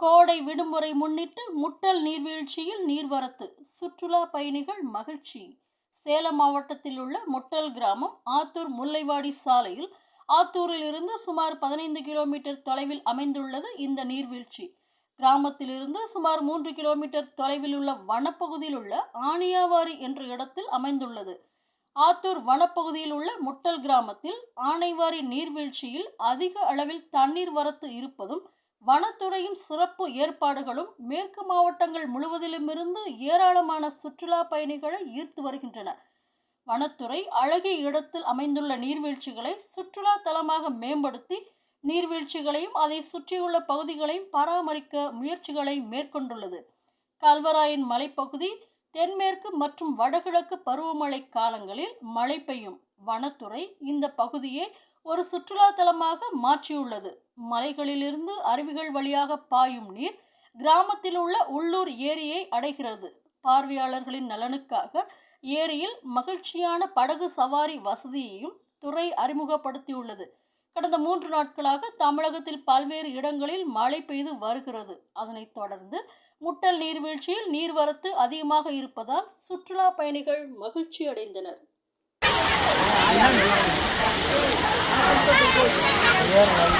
கோடை விடுமுறை முன்னிட்டு முட்டல் நீர்வீழ்ச்சியில் நீர்வரத்து சுற்றுலா பயணிகள் மகிழ்ச்சி. சேலம் மாவட்டத்தில் உள்ள முட்டல் கிராமம் ஆத்தூர் முல்லைவாடி சாலையில் ஆத்தூரில் இருந்து சுமார் பதினைந்து கிலோமீட்டர் தொலைவில் அமைந்துள்ளது இந்த நீர்வீழ்ச்சி. கிராமத்திலிருந்து சுமார் மூன்று கிலோமீட்டர் தொலைவில் உள்ள வனப்பகுதியில் உள்ள ஆனியாவாரி என்ற இடத்தில் அமைந்துள்ளது. ஆத்தூர் வனப்பகுதியில் உள்ள முட்டல் கிராமத்தில் ஆனைவாரி நீர்வீழ்ச்சியில் அதிக அளவில் தண்ணீர் வரத்து இருப்பதும் வனத்துறையின் சிறப்பு ஏற்பாடுகளும் மேற்கு மாவட்டங்கள் முழுவதிலுமிருந்து ஏராளமான சுற்றுலா பயணிகளை ஈர்த்து வருகின்றன. வனத்துறை அழகிய இடத்தில் அமைந்துள்ள நீர்வீழ்ச்சிகளை சுற்றுலா தலமாக மேம்படுத்தி நீர்வீழ்ச்சிகளையும் அதை சுற்றியுள்ள பகுதிகளையும் பராமரிக்க முயற்சிகளை மேற்கொண்டுள்ளது. கல்வராயன் மலைப்பகுதி தென்மேற்கு மற்றும் வடகிழக்கு பருவமழை காலங்களில் மழை பெய்யும். வனத்துறை இந்த பகுதியை ஒரு சுற்றுலாத்தலமாக மாற்றியுள்ளது. மலைகளிலிருந்து அருவிகள் வழியாக பாயும் நீர் கிராமத்தில் உள்ள உள்ளூர் ஏரியை அடைகிறது. பார்வையாளர்களின் நலனுக்காக ஏரியில் மகிழ்ச்சியான படகு சவாரி வசதியையும் துறை அறிமுகப்படுத்தியுள்ளது. கடந்த மூன்று நாட்களாக தமிழகத்தில் பல்வேறு இடங்களில் மழை பெய்து வருகிறது. அதனைத் தொடர்ந்து முட்டல் நீர்வீழ்ச்சியில் நீர்வரத்து அதிகமாக இருப்பதால் சுற்றுலா பயணிகள் மகிழ்ச்சி அடைந்தனர் Yeah.